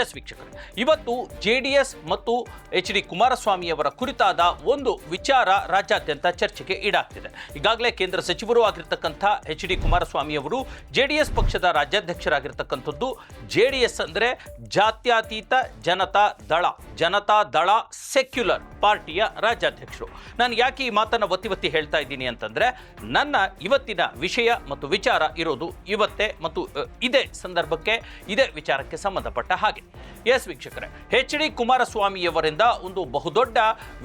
S ವೀಕ್ಷಕರು, ಇವತ್ತು J D S ಮತ್ತು ಎಚ್ ಡಿ ಕುಮಾರಸ್ವಾಮಿಯವರ ಕುರಿತಾದ ಒಂದು ವಿಚಾರ ರಾಜ್ಯಾದ್ಯಂತ ಚರ್ಚೆಗೆ ಈಡಾಗ್ತಿದೆ. ಈಗಾಗಲೇ ಕೇಂದ್ರ ಸಚಿವರು ಆಗಿರ್ತಕ್ಕಂಥ ಎಚ್ ಡಿ ಕುಮಾರಸ್ವಾಮಿಯವರು ಜೆ ಡಿ ಎಸ್ ಪಕ್ಷದ ರಾಜ್ಯಾಧ್ಯಕ್ಷರಾಗಿರ್ತಕ್ಕಂಥದ್ದು. ಜೆ ಡಿ ಎಸ್ ಅಂದರೆ ಜಾತ್ಯತೀತ ಜನತಾ ದಳ ಜನತಾ ದಳ ಸೆಕ್ಯುಲರ್ ಪಾರ್ಟಿಯ ರಾಜ್ಯಾಧ್ಯಕ್ಷರು. ನಾನು ಯಾಕೆ ಈ ಮಾತನ್ನು ಒತ್ತಿ ಒತ್ತಿ ಹೇಳ್ತಾ ಇದ್ದೀನಿ ಅಂತಂದರೆ, ನನ್ನ ಇವತ್ತಿನ ವಿಷಯ ಮತ್ತು ವಿಚಾರ ಇರೋದು ಇವತ್ತೇ ಮತ್ತು ಇದೇ ಸಂದರ್ಭಕ್ಕೆ, ಇದೇ ವಿಚಾರಕ್ಕೆ ಸಂಬಂಧಪಟ್ಟ ಹಾಗೆ. pocket. ಎಸ್ ವೀಕ್ಷಕರೇ. ಎಚ್ ಡಿ ಕುಮಾರಸ್ವಾಮಿಯವರಿಂದ ಒಂದು ಬಹುದೊಡ್ಡ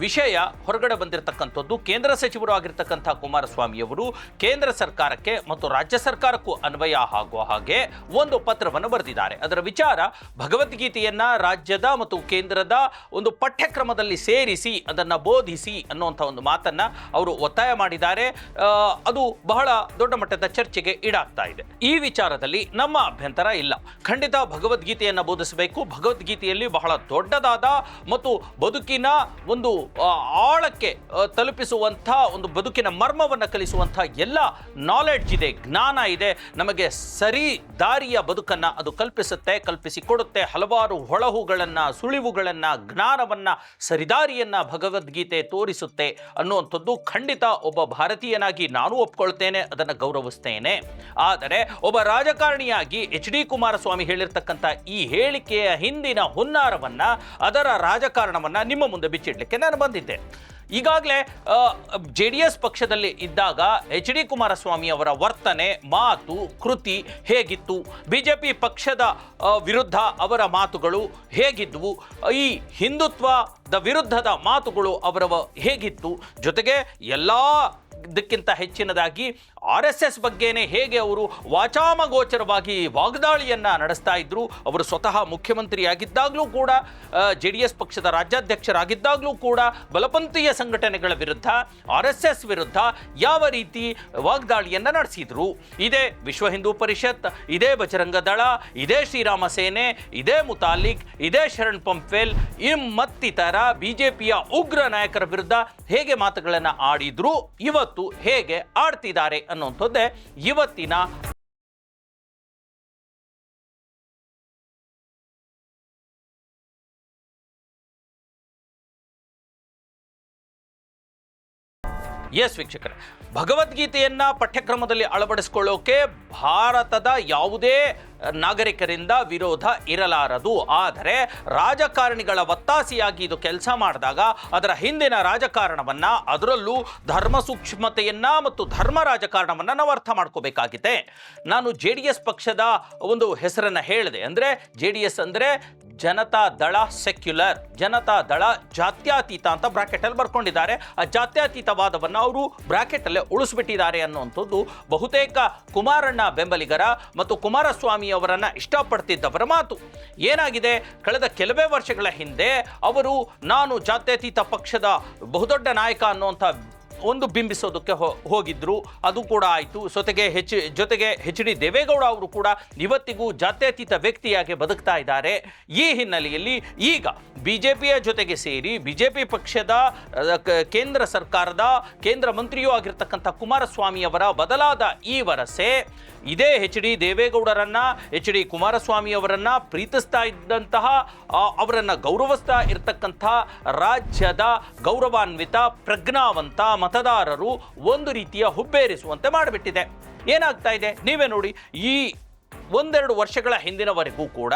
ವಿಷಯ ಹೊರಗಡೆ ಬಂದಿರತಕ್ಕಂಥದ್ದು. ಕೇಂದ್ರ ಸಚಿವರು ಆಗಿರ್ತಕ್ಕಂಥ ಕುಮಾರಸ್ವಾಮಿಯವರು ಕೇಂದ್ರ ಸರ್ಕಾರಕ್ಕೆ ಮತ್ತು ರಾಜ್ಯ ಸರ್ಕಾರಕ್ಕೂ ಅನ್ವಯ ಆಗುವ ಹಾಗೆ ಒಂದು ಪತ್ರವನ್ನು ಬರೆದಿದ್ದಾರೆ. ಅದರ ವಿಚಾರ ಭಗವದ್ಗೀತೆಯನ್ನ ರಾಜ್ಯದ ಮತ್ತು ಕೇಂದ್ರದ ಒಂದು ಪಠ್ಯಕ್ರಮದಲ್ಲಿ ಸೇರಿಸಿ, ಅದನ್ನು ಬೋಧಿಸಿ ಅನ್ನುವಂಥ ಒಂದು ಮಾತನ್ನ ಅವರು ಒತ್ತಾಯ ಮಾಡಿದ್ದಾರೆ. ಅದು ಬಹಳ ದೊಡ್ಡ ಮಟ್ಟದ ಚರ್ಚೆಗೆ ಈಡಾಗ್ತಾ ಇದೆ. ಈ ವಿಚಾರದಲ್ಲಿ ನಮ್ಮ ಅಭ್ಯಂತರ ಇಲ್ಲ. ಖಂಡಿತ ಭಗವದ್ಗೀತೆಯನ್ನು ಬೋಧಿಸಬೇಕು. ಭಗವದ್ಗೀತೆಯಲ್ಲಿ ಬಹಳ ದೊಡ್ಡದಾದ ಮತ್ತು ಬದುಕಿನ ಒಂದು ಆಳಕ್ಕೆ ತಲುಪಿಸುವಂಥ ಒಂದು ಬದುಕಿನ ಮರ್ಮವನ್ನು ಕಲಿಸುವಂಥ ಎಲ್ಲ ನಾಲೆಡ್ಜ್ ಇದೆ, ಜ್ಞಾನ ಇದೆ. ನಮಗೆ ಸರಿ ದಾರಿಯ ಬದುಕನ್ನು ಅದು ಕಲ್ಪಿಸುತ್ತೆ ಕಲ್ಪಿಸಿಕೊಡುತ್ತೆ ಹಲವಾರು ಹೊಳಹುಗಳನ್ನು ಸುಳಿವುಗಳನ್ನು, ಜ್ಞಾನವನ್ನು, ಸರಿದಾರಿಯನ್ನು ಭಗವದ್ಗೀತೆ ತೋರಿಸುತ್ತೆ ಅನ್ನುವಂಥದ್ದು ಖಂಡಿತ ಒಬ್ಬ ಭಾರತೀಯನಾಗಿ ನಾನು ಒಪ್ಕೊಳ್ತೇನೆ, ಅದನ್ನು ಗೌರವಿಸ್ತೇನೆ. ಆದರೆ ಒಬ್ಬ ರಾಜಕಾರಣಿಯಾಗಿ ಎಚ್ ಡಿ ಕುಮಾರಸ್ವಾಮಿ ಹೇಳಿರ್ತಕ್ಕಂಥ ಈ ಹೇಳಿಕೆಯ ಹಿಂದಿನ ಹುನ್ನಾರವನ್ನ, ಅದರ ರಾಜಕಾರಣವನ್ನ ನಿಮ್ಮ ಮುಂದೆ ಬಿಚ್ಚಿಡ್ಲಿಕ್ಕೆ ನಾನು ಬಂದಿದ್ದೆ. ಈಗಾಗಲೇ ಜೆ ಡಿ ಎಸ್ ಪಕ್ಷದಲ್ಲಿ ಇದ್ದಾಗ ಎಚ್ ಡಿ ಕುಮಾರಸ್ವಾಮಿ ಅವರ ವರ್ತನೆ, ಮಾತು, ಕೃತಿ ಹೇಗಿತ್ತು? ಬಿ ಜೆ ಪಿ ಪಕ್ಷದ ವಿರುದ್ಧ ಅವರ ಮಾತುಗಳು ಹೇಗಿದ್ವು? ಈ ಹಿಂದುತ್ವದ ವಿರುದ್ಧದ ಮಾತುಗಳು ಅವರ ಹೇಗಿತ್ತು? ಜೊತೆಗೆ ಎಲ್ಲ ಇದಕ್ಕಿಂತ ಹೆಚ್ಚಿನದಾಗಿ ಆರ್ ಎಸ್ ಎಸ್ ಬಗ್ಗೆನೇ ಹೇಗೆ ಅವರು ವಾಚಾಮಗೋಚರವಾಗಿ ವಾಗ್ದಾಳಿಯನ್ನ ನಡೆಸ್ತಾ ಇದ್ರು, ಅವರು ಸ್ವತಃ ಮುಖ್ಯಮಂತ್ರಿಯಾಗಿದ್ದಾಗಲೂ ಕೂಡ ಜೆ ಡಿ ಎಸ್ ಪಕ್ಷದ ರಾಜ್ಯಾಧ್ಯಕ್ಷರಾಗಿದ್ದಾಗಲೂ ಕೂಡ ಬಲಪಂಥೀಯ ಸಂಘಟನೆಗಳ ವಿರುದ್ಧ ಆರ್ ಎಸ್ ಎಸ್ ವಿರುದ್ಧ ಯಾವ ರೀತಿ ವಾಗ್ದಾಳಿಯನ್ನ ನಡೆಸಿದ್ರು. ಇದೇ ವಿಶ್ವ ಹಿಂದೂ ಪರಿಷತ್, ಇದೇ ಬಜರಂಗ ದಳ, ಇದೇ ಶ್ರೀರಾಮ ಸೇನೆ, ಇದೇ ಮುತಾಲಿಕ್, ಇದೇ ಶರಣ್ ಪಂಪ್ವೆಲ್ ಇಂ ಮತ್ತಿತರ ಬಿಜೆಪಿಯ ಉಗ್ರ ನಾಯಕರ ವಿರುದ್ಧ ಹೇಗೆ ಮಾತುಗಳನ್ನು ಆಡಿದ್ರು, ಇವತ್ತು ಹೇಗೆ ಆಡ್ತಿದ್ದಾರೆ ಅನ್ನುವಂಥದ್ದೇ ಇವತ್ತಿನ ಎಸ್ ವೀಕ್ಷಕರೇ, ಭಗವದ್ಗೀತೆಯನ್ನ ಪಠ್ಯಕ್ರಮದಲ್ಲಿ ಅಳವಡಿಸಿಕೊಳ್ಳೋಕೆ ಭಾರತದ ಯಾವುದೇ ನಾಗರಿಕರಿಂದ ವಿರೋಧ ಇರಲಾರದು. ಆದರೆ ರಾಜಕಾರಣಿಗಳ ಒತ್ತಾಸೆಯಾಗಿ ಇದು ಕೆಲಸ ಮಾಡಿದಾಗ ಅದರ ಹಿಂದಿನ ರಾಜಕಾರಣವನ್ನು ಅದರಲ್ಲೂ ಧರ್ಮ ಸೂಕ್ಷ್ಮತೆಯನ್ನು ಮತ್ತು ಧರ್ಮ ರಾಜಕಾರಣವನ್ನು ನಾವು ಅರ್ಥ ಮಾಡ್ಕೋಬೇಕಾಗಿದೆ. ನಾನು ಜೆ ಡಿ ಎಸ್ ಪಕ್ಷದ ಒಂದು ಹೆಸರನ್ನು ಹೇಳಿದೆ. ಅಂದರೆ ಜೆ ಡಿ ಎಸ್ ಅಂದ್ರೆ ಜನತಾ ದಳ ಸೆಕ್ಯುಲರ್ ಜನತಾ ದಳ ಜಾತ್ಯತೀತ ಅಂತ ಬ್ರಾಕೆಟ್ ಅಲ್ಲಿ ಬರ್ಕೊಂಡಿದ್ದಾರೆ. ಆ ಜಾತ್ಯತೀತವಾದವನ್ನು ಅವರು ಬ್ರಾಕೆಟ್ ಅಲ್ಲೇ ಉಳಿಸ್ಬಿಟ್ಟಿದ್ದಾರೆ ಅನ್ನುವಂಥದ್ದು ಬಹುತೇಕ ಕುಮಾರಣ್ಣ ಬೆಂಬಲಿಗರ ಮತ್ತು ಕುಮಾರಸ್ವಾಮಿ ಅವರನ್ನು ಇಷ್ಟಪಡ್ತಿದ್ದವರ ಮಾತು. ಏನಾಗಿದೆ? ಕಳೆದ ಕೆಲವೇ ವರ್ಷಗಳ ಹಿಂದೆ ಅವರು ನಾನು ಜಾತ್ಯತೀತ ಪಕ್ಷದ ಬಹುದೊಡ್ಡ ನಾಯಕ ಅನ್ನುವಂಥ ಒಂದು ಬಿಂಬಿಸೋದಕ್ಕೆ ಹೋಗಿದ್ರು. ಅದು ಕೂಡ ಆಯಿತು. ಜೊತೆಗೆ ಹೆಚ್, ಜೊತೆಗೆ ಎಚ್ ಡಿ ದೇವೇಗೌಡ ಅವರು ಕೂಡ ಇವತ್ತಿಗೂ ಜಾತ್ಯತೀತ ವ್ಯಕ್ತಿಯಾಗಿ ಬದುಕ್ತಾ ಇದ್ದಾರೆ. ಈ ಹಿನ್ನೆಲೆಯಲ್ಲಿ ಈಗ ಬಿ ಜೆ ಪಿಯ ಜೊತೆಗೆ ಸೇರಿ ಬಿ ಜೆ ಪಿ ಪಕ್ಷದ ಕೇಂದ್ರ ಸರ್ಕಾರದ ಕೇಂದ್ರ ಮಂತ್ರಿಯೂ ಆಗಿರ್ತಕ್ಕಂಥ ಕುಮಾರಸ್ವಾಮಿ ಅವರ ಬದಲಾದ ಈ ವರಸೆ ಇದೇ ಎಚ್ ಡಿ ದೇವೇಗೌಡರನ್ನ ಎಚ್ ಡಿ ಕುಮಾರಸ್ವಾಮಿ ಅವರನ್ನ ಪ್ರೀತಿಸ್ತಾ ಇದ್ದಂತಹ ಅವರನ್ನ ಗೌರವಿಸ್ತಾ ಇರತಕ್ಕಂಥ ರಾಜ್ಯದ ಗೌರವಾನ್ವಿತ, ಪ್ರಜ್ಞಾವಂತ ಮತದಾರರು ಒಂದು ರೀತಿಯ ಹುಬ್ಬೇರಿಸುವಂತೆ ಮಾಡಿಬಿಟ್ಟಿದೆ. ಏನಾಗ್ತಾ ಇದೆ? ನೀವೇ ನೋಡಿ ಈ ಒಂದೆರಡು ವರ್ಷಗಳ ಹಿಂದಿನವರೆಗೂ ಕೂಡ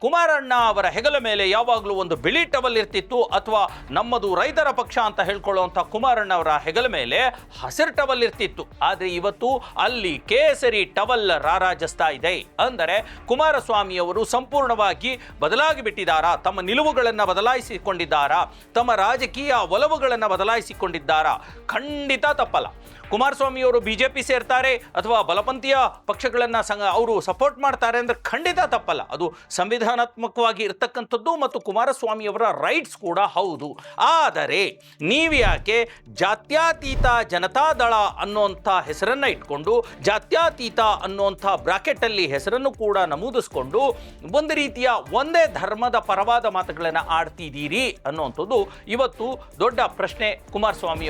ಕುಮಾರಣ್ಣ ಅವರ ಹೆಗಲ ಮೇಲೆ ಯಾವಾಗಲೂ ಒಂದು ಬಿಳಿ ಟವಲ್ ಇರ್ತಿತ್ತು ಅಥವಾ ನಮ್ಮದು ರೈತರ ಪಕ್ಷ ಅಂತ ಹೇಳ್ಕೊಳ್ಳುವಂಥ ಕುಮಾರಣ್ಣ ಅವರ ಹೆಗಲ ಮೇಲೆ ಹಸಿರು ಟವಲ್ ಇರ್ತಿತ್ತು. ಆದರೆ ಇವತ್ತು ಅಲ್ಲಿ ಕೇಸರಿ ಟವಲ್ ರಾರಾಜಿಸ್ತಾ ಇದೆ. ಅಂದರೆ ಕುಮಾರಸ್ವಾಮಿ ಅವರು ಸಂಪೂರ್ಣವಾಗಿ ಬದಲಾಗಿ ಬಿಟ್ಟಿದ್ದಾರಾ? ತಮ್ಮ ನಿಲುವುಗಳನ್ನು ಬದಲಾಯಿಸಿಕೊಂಡಿದ್ದಾರಾ? ತಮ್ಮ ರಾಜಕೀಯ ಒಲವುಗಳನ್ನು ಬದಲಾಯಿಸಿಕೊಂಡಿದ್ದಾರಾ? ಖಂಡಿತ ತಪ್ಪಲ್ಲ. ಕುಮಾರಸ್ವಾಮಿ ಅವರು ಬಿಜೆಪಿ ಸೇರ್ತಾರೆ ಅಥವಾ ಬಲಪಂಥೀಯ ಪಕ್ಷಗಳನ್ನ ಸಂಘ ಅವರು ಸಪೋರ್ಟ್ ಮಾಡ್ತಾರೆ ಅಂದ್ರೆ ಖಂಡಿತ ತಪ್ಪಲ್ಲ. ಅದು ಸಂವಿಧಾನಾತ್ಮಕವಾಗಿ ಇರ್ತಕ್ಕಂಥದ್ದು ಮತ್ತು ಕುಮಾರಸ್ವಾಮಿ ಅವರ ರೈಟ್ಸ್ ಕೂಡ ಹೌದು. ಆದರೆ ನೀವು ಯಾಕೆ ಜಾತ್ಯಾತೀತ ಜನತಾದಳ ಅನ್ನೋಂಥ ಹೆಸರನ್ನ ಇಟ್ಕೊಂಡು, ಜಾತ್ಯಾತೀತ ಅನ್ನೋಂಥ ಬ್ರಾಕೆಟಲ್ಲಿ ಹೆಸರನ್ನು ಕೂಡ ನಮೂದಿಸ್ಕೊಂಡು ಒಂದು ರೀತಿಯ ಒಂದೇ ಧರ್ಮದ ಪರವಾದ ಮಾತುಗಳನ್ನು ಆಡ್ತಿದ್ದೀರಿ ಅನ್ನುವಂಥದ್ದು ಇವತ್ತು ದೊಡ್ಡ ಪ್ರಶ್ನೆ ಕುಮಾರಸ್ವಾಮಿ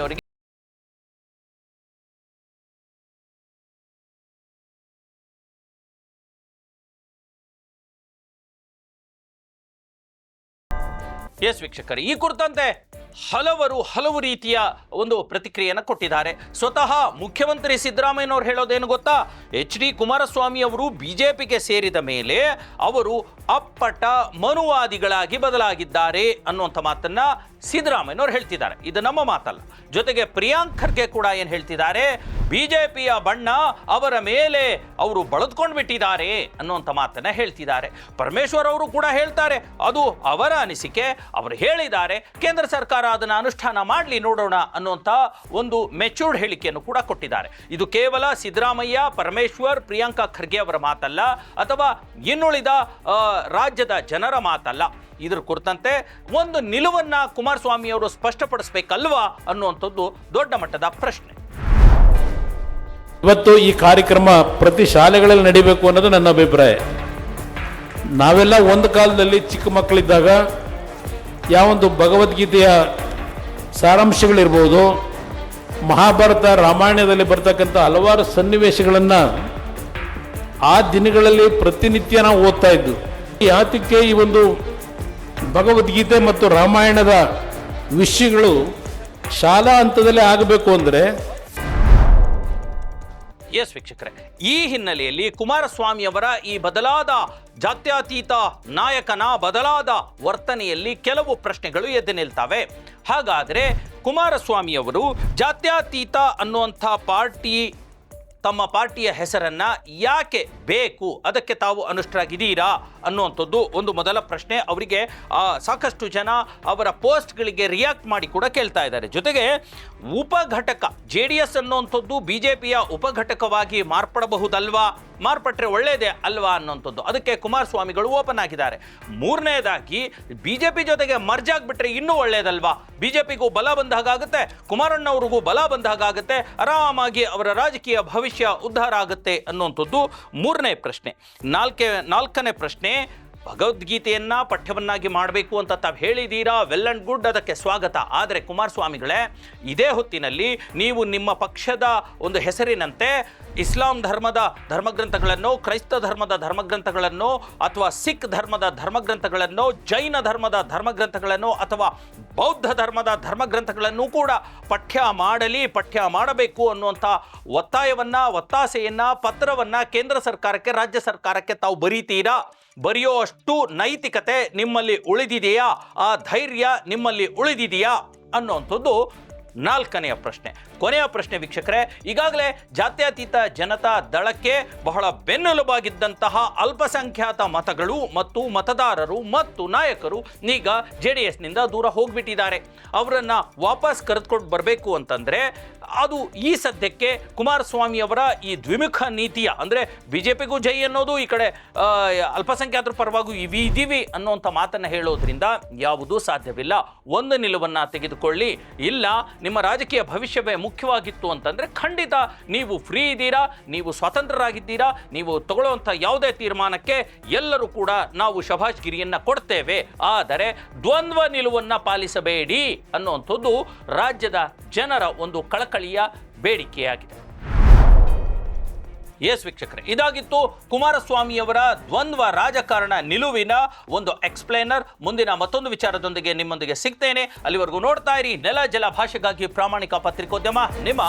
ಎಸ್ ವೀಕ್ಷಕರೇ ಈ ಕುರಿತಂತೆ ಹಲವರು ಹಲವು ರೀತಿಯ ಒಂದು ಪ್ರತಿಕ್ರಿಯೆಯನ್ನು ಕೊಟ್ಟಿದ್ದಾರೆ. ಸ್ವತಃ ಮುಖ್ಯಮಂತ್ರಿ ಸಿದ್ದರಾಮಯ್ಯನವ್ರು ಹೇಳೋದೇನು ಗೊತ್ತಾ? ಎಚ್ ಡಿ ಕುಮಾರಸ್ವಾಮಿ ಅವರು ಬಿಜೆಪಿಗೆ ಸೇರಿದ ಮೇಲೆ ಅವರು ಅಪ್ಪಟ ಮನುವಾದಿಗಳಾಗಿ ಬದಲಾಗಿದ್ದಾರೆ ಅನ್ನುವಂಥ ಮಾತನ್ನು ಸಿದ್ದರಾಮಯ್ಯನವ್ರು ಹೇಳ್ತಿದ್ದಾರೆ. ಇದು ನಮ್ಮ ಮಾತಲ್ಲ. ಜೊತೆಗೆ ಪ್ರಿಯಾಂಕ್ ಖರ್ಗೆ ಕೂಡ ಏನು ಹೇಳ್ತಿದ್ದಾರೆ? ಬಿಜೆಪಿಯ ಬಣ್ಣ ಅವರ ಮೇಲೆ ಅವರು ಬಳದ್ಕೊಂಡು ಬಿಟ್ಟಿದ್ದಾರೆ ಅನ್ನುವಂಥ ಮಾತನ್ನು ಹೇಳ್ತಿದ್ದಾರೆ. ಪರಮೇಶ್ವರ್ ಅವರು ಕೂಡ ಹೇಳ್ತಾರೆ. ಅದು ಅವರ ಅನಿಸಿಕೆ. ಅವರು ಹೇಳಿದ್ದಾರೆ. ಕೇಂದ್ರ ಸರ್ಕಾರ ಅದನ್ನು ಅನುಷ್ಠಾನ ಮಾಡಲಿ ನೋಡೋಣ ಅನ್ನುವಂಥ ಒಂದು ಮೆಚೂರ್ಡ್ ಹೇಳಿಕೆಯನ್ನು ಕೂಡ ಕೊಟ್ಟಿದ್ದಾರೆ. ಇದು ಕೇವಲ ಸಿದ್ದರಾಮಯ್ಯ, ಪರಮೇಶ್ವರ್, ಪ್ರಿಯಾಂಕಾ ಖರ್ಗೆ ಅವರ ಮಾತಲ್ಲ, ಅಥವಾ ಇನ್ನುಳಿದ ರಾಜ್ಯದ ಜನರ ಮಾತಲ್ಲ. ಇದ್ರ ಕುರಿತಂತೆ ಒಂದು ನಿಲುವನ್ನ ಕುಮಾರಸ್ವಾಮಿ ಅವರು ಸ್ಪಷ್ಟಪಡಿಸ್ಬೇಕಲ್ವಾ ಅನ್ನುವಂಥದ್ದು ದೊಡ್ಡ ಮಟ್ಟದ ಪ್ರಶ್ನೆ. ಇವತ್ತು ಈ ಕಾರ್ಯಕ್ರಮ ಪ್ರತಿ ಶಾಲೆಗಳಲ್ಲಿ ನಡಿಬೇಕು ಅನ್ನೋದು ನನ್ನ ಅಭಿಪ್ರಾಯ. ನಾವೆಲ್ಲ ಒಂದು ಕಾಲದಲ್ಲಿ ಚಿಕ್ಕ ಮಕ್ಕಳಿದ್ದಾಗ ಯಾವೊಂದು ಭಗವದ್ಗೀತೆಯ ಸಾರಾಂಶಗಳಿರ್ಬೋದು, ಮಹಾಭಾರತ ರಾಮಾಯಣದಲ್ಲಿ ಬರ್ತಕ್ಕಂಥ ಹಲವಾರು ಸನ್ನಿವೇಶಗಳನ್ನು ಆ ದಿನಗಳಲ್ಲಿ ಪ್ರತಿನಿತ್ಯ ನಾವು ಓದ್ತಾ ಇದ್ದು ಯಾತಕ್ಕೆ ಈ ಒಂದು ಭಗವದ್ಗೀತೆ ಮತ್ತು ರಾಮಾಯಣದ ವಿಷಯಗಳು ಶಾಲಾ ಹಂತದಲ್ಲಿ ಆಗಬೇಕು ಅಂದರೆ ಎಸ್ ವೀಕ್ಷಕರೇ, ಈ ಹಿನ್ನೆಲೆಯಲ್ಲಿ ಕುಮಾರಸ್ವಾಮಿಯವರ ಈ ಬದಲಾದ ಜಾತ್ಯತೀತ ನಾಯಕನ ಬದಲಾದ ವರ್ತನೆಯಲ್ಲಿ ಕೆಲವು ಪ್ರಶ್ನೆಗಳು ಎದ್ದು ನಿಲ್ತವೆ. ಹಾಗಾದರೆ ಕುಮಾರಸ್ವಾಮಿಯವರು ಜಾತ್ಯತೀತ ಅನ್ನುವಂಥ ಪಾರ್ಟಿ ತಮ್ಮ ಪಾರ್ಟಿಯ ಹೆಸರನ್ನು ಯಾಕೆ ಬೇಕು, ಅದಕ್ಕೆ ತಾವು ಅನುಷ್ಠರಾಗಿದ್ದೀರಾ ಅನ್ನುವಂಥದ್ದು ಒಂದು ಮೊದಲ ಪ್ರಶ್ನೆ. ಅವರಿಗೆ ಸಾಕಷ್ಟು ಜನ ಅವರ ಪೋಸ್ಟ್ಗಳಿಗೆ ರಿಯಾಕ್ಟ್ ಮಾಡಿ ಕೂಡ ಕೇಳ್ತಾ ಇದ್ದಾರೆ. ಜೊತೆಗೆ, ಉಪಘಟಕ ಜೆ ಡಿ ಎಸ್ ಅನ್ನುವಂಥದ್ದು ಬಿ ಜೆ ಪಿಯ ಉಪಘಟಕವಾಗಿ ಮಾರ್ಪಡಬಹುದಲ್ವಾ? ಮಾರ್ಪಟ್ರೆ ಒಳ್ಳೆಯದೇ ಅಲ್ವಾ ಅನ್ನೋಂಥದ್ದು. ಅದಕ್ಕೆ ಕುಮಾರಸ್ವಾಮಿಗಳು ಓಪನ್ ಆಗಿದ್ದಾರೆ. ಮೂರನೇದಾಗಿ ಬಿ ಜೆ ಪಿ ಜೊತೆಗೆ ಮರ್ಜ್ ಆಗಿಬಿಟ್ರೆ ಇನ್ನೂ ಒಳ್ಳೆಯದಲ್ವಾ ಬಿ ಜೆ ಪಿಗೂ ಬಲ ಬಂದ ಹಾಗಾಗುತ್ತೆ, ಕುಮಾರಣ್ಣವ್ರಿಗೂ ಬಲ ಬಂದ ಹಾಗಾಗುತ್ತೆ, ಆರಾಮಾಗಿ ಅವರ ರಾಜಕೀಯ ಭವಿಷ್ಯ ಉದ್ಧಾರ ಆಗುತ್ತೆ ಅನ್ನುವಂಥದ್ದು ಮೂರನೇ ಪ್ರಶ್ನೆ. ನಾಲ್ಕೇ, ನಾಲ್ಕನೇ ಪ್ರಶ್ನೆ ಭಗವದ್ಗೀತೆಯನ್ನ ಪಠ್ಯವನ್ನಾಗಿ ಮಾಡಬೇಕು ಅಂತ ತಾವು ಹೇಳಿದ್ದೀರಾ ವೆಲ್ ಅಂಡ್ ಗುಡ್ ಅದಕ್ಕೆ ಸ್ವಾಗತ. ಆದರೆ ಕುಮಾರಸ್ವಾಮಿಗಳೇ, ಇದೇ ಹೊತ್ತಿನಲ್ಲಿ ನೀವು ನಿಮ್ಮ ಪಕ್ಷದ ಒಂದು ಹೆಸರಿನಂತೆ ಇಸ್ಲಾಂ ಧರ್ಮದ ಧರ್ಮಗ್ರಂಥಗಳನ್ನು, ಕ್ರೈಸ್ತ ಧರ್ಮದ ಧರ್ಮಗ್ರಂಥಗಳನ್ನು, ಅಥವಾ ಸಿಖ್ ಧರ್ಮದ ಧರ್ಮಗ್ರಂಥಗಳನ್ನು, ಜೈನ ಧರ್ಮದ ಧರ್ಮಗ್ರಂಥಗಳನ್ನು, ಅಥವಾ ಬೌದ್ಧ ಧರ್ಮದ ಧರ್ಮಗ್ರಂಥಗಳನ್ನು ಕೂಡ ಪಠ್ಯ ಮಾಡಲಿ, ಪಠ್ಯ ಮಾಡಬೇಕು ಅನ್ನುವಂಥ ಒತ್ತಾಯವನ್ನು, ಒತ್ತಾಸೆಯನ್ನು, ಪತ್ರವನ್ನು ಕೇಂದ್ರ ಸರ್ಕಾರಕ್ಕೆ, ರಾಜ್ಯ ಸರ್ಕಾರಕ್ಕೆ ತಾವು ಬರೀತೀರಾ? ಬರೆಯೋ ಅಷ್ಟು ನೈತಿಕತೆ ನಿಮ್ಮಲ್ಲಿ ಉಳಿದಿದೆಯಾ? ಆ ಧೈರ್ಯ ನಿಮ್ಮಲ್ಲಿ ಉಳಿದಿದೆಯಾ? ಅನ್ನುವಂಥದ್ದು ನಾಲ್ಕನೆಯ ಪ್ರಶ್ನೆ. ಕೊನೆಯ ಪ್ರಶ್ನೆ ವೀಕ್ಷಕರೇ, ಈಗಾಗಲೇ ಜಾತ್ಯತೀತ ಜನತಾ ದಳಕ್ಕೆ ಬಹಳ ಬೆನ್ನೆಲುಬಾಗಿದ್ದಂತಹ ಅಲ್ಪಸಂಖ್ಯಾತ ಮತಗಳು ಮತ್ತು ಮತದಾರರು ಮತ್ತು ನಾಯಕರು ಈಗ ಜೆ ಡಿ ಎಸ್ನಿಂದ ದೂರ ಹೋಗ್ಬಿಟ್ಟಿದ್ದಾರೆ. ಅವರನ್ನು ವಾಪಸ್ ಕರೆದುಕೊಂಡು ಬರಬೇಕು ಅಂತಂದರೆ, ಅದು ಈ ಸದ್ಯಕ್ಕೆ ಕುಮಾರಸ್ವಾಮಿ ಅವರ ಈ ದ್ವಿಮುಖ ನೀತಿಯ, ಅಂದರೆ ಬಿ ಜೆ ಪಿಗೂ ಜೈ ಅನ್ನೋದು ಈ ಕಡೆ ಅಲ್ಪಸಂಖ್ಯಾತರ ಪರವಾಗೂ ಇವಿ ಇದ್ದೀವಿ ಅನ್ನೋಂಥ ಮಾತನ್ನು ಹೇಳೋದ್ರಿಂದ ಯಾವುದೂ ಸಾಧ್ಯವಿಲ್ಲ. ಒಂದು ನಿಲುವನ್ನು ತೆಗೆದುಕೊಳ್ಳಿ. ಇಲ್ಲ, ನಿಮ್ಮ ರಾಜಕೀಯ ಭವಿಷ್ಯವೇ ಮುಖ್ಯವಾಗಿತ್ತು ಅಂತಂದರೆ ಖಂಡಿತ ನೀವು ಫ್ರೀ ಇದ್ದೀರಾ, ನೀವು ಸ್ವತಂತ್ರರಾಗಿದ್ದೀರಾ, ನೀವು ತಗೊಳ್ಳುವಂಥ ಯಾವುದೇ ತೀರ್ಮಾನಕ್ಕೆ ಎಲ್ಲರೂ ಕೂಡ ನಾವು ಶಭಾಷ್ಗಿರಿಯನ್ನು ಕೊಡ್ತೇವೆ. ಆದರೆ ದ್ವಂದ್ವ ನಿಲುವನ್ನು ಪಾಲಿಸಬೇಡಿ ಅನ್ನುವಂಥದ್ದು ರಾಜ್ಯದ ಜನರ ಒಂದು ಕಳಕಳಿಯ ಬೇಡಿಕೆಯಾಗಿದೆ. ಎಸ್ ವೀಕ್ಷಕರೇ, ಇದಾಗಿತ್ತು ಕುಮಾರಸ್ವಾಮಿಯವರ ದ್ವಂದ್ವ ರಾಜಕಾರಣ ನಿಲುವಿನ ಒಂದು ಎಕ್ಸ್ಪ್ಲೇನರ್ ಮುಂದಿನ ಮತ್ತೊಂದು ವಿಚಾರದೊಂದಿಗೆ ನಿಮ್ಮೊಂದಿಗೆ ಸಿಗ್ತೇನೆ. ಅಲ್ಲಿವರೆಗೂ ನೋಡ್ತಾ ಇರಿ, ನೆಲ ಜಲ ಭಾಷೆಗಾಗಿ ಪ್ರಾಮಾಣಿಕ ಪತ್ರಿಕೋದ್ಯಮ, ನಿಮ್ಮ